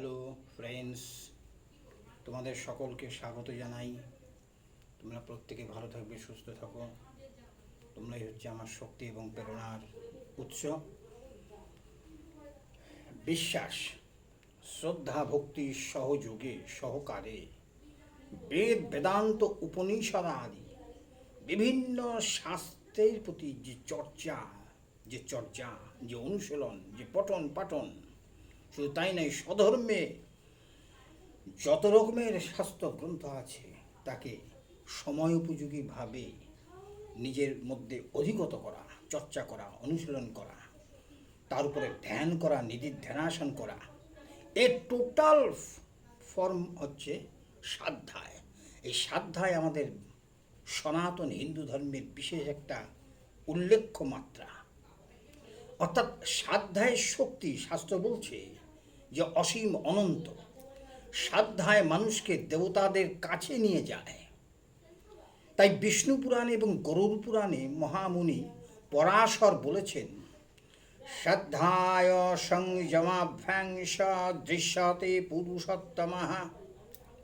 Hello friends তোমাদের সকলকে স্বাগত জানাই। তোমরা প্রত্যেকে ভালো থাকবে, সুস্থ থাকো। তোমরাই হচ্ছে আমার শক্তি এবং প্রেরণার উৎস। বিশ্বাস, শ্রদ্ধা, ভক্তি, সহযোগে, সহকারে, বেদ, বেদান্ত, উপনিষদ আদি, বিভিন্ন শাস্ত্রের প্রতি যে চর্চা যে চর্চা, যে অনুশীলন, যে পঠন পাঠন শুধু তাই নয়, স্বধর্মে যত রকমের শাস্ত্র গ্রন্থ আছে, তাকে সময় উপযোগীভাবে নিজের মধ্যে অধিগত করা, চর্চা করা, অনুশীলন করা, তার উপরে ধ্যান করা নিধির ধ্যানাসন করা এর টোটাল ফর্ম হচ্ছে সাধ্যায়। এই সাধ্যায় আমাদের সনাতন হিন্দু ধর্মের বিশেষ একটা উল্লেখ্য মাত্রা। অর্থাৎ সাধ্যায় শক্তি শাস্ত্র বলছে যে অসীম অনন্ত, সাধ্যায় মানুষকে দেবতাদের কাছে নিয়ে যায়। তাই বিষ্ণু পুরাণে এবং গরুর পুরাণে মহামুনি পরাশর বলেছেন শ্রদ্ধায় সংযমাভ্যাংস দৃশ্যতে পুরুষোত্তমঃ।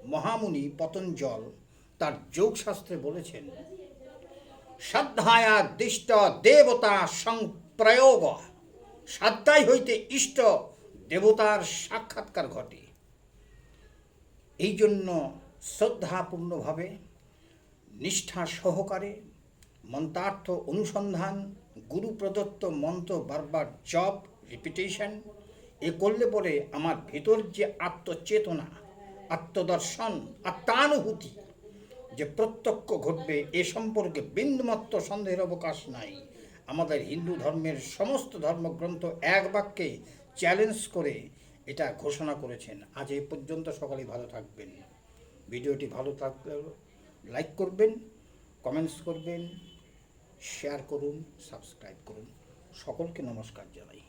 মহামুনি পতঞ্জল তার যোগশাস্ত্রে বলেছেন শ্রদ্ধায়া দিষ্ট দেবতা সংপ্রয়োগ। শ্রদ্ধাই হইতে ইষ্ট দেবতার সাক্ষাৎকার ঘটে। এই জন্য শ্রদ্ধাপূর্ণভাবে, নিষ্ঠা সহকারে, মন্ত্রার্থ অনুসন্ধান, গুরু প্রদত্ত মন্ত্র বারবার জব রিপিটেশন এ করলে পরে আমার ভেতর যে আত্মচেতনা, আত্মদর্শন, আত্মানুভূতি যে প্রত্যক্ষ ঘটবে, এ সম্পর্কে বিন্দুমাত্র সন্দেহের অবকাশ নাই। আমাদের হিন্দু ধর্মের সমস্ত ধর্মগ্রন্থ এক বাক্যে চ্যালেঞ্জ করে এটা ঘোষণা করেছেন। আজ এ পর্যন্ত সকালে ভালো থাকবেন। ভিডিওটি ভালো থাকলে লাইক করবেন কমেন্টস করবেন শেয়ার করুন সাবস্ক্রাইব করুন। সকলকে নমস্কার জানাই।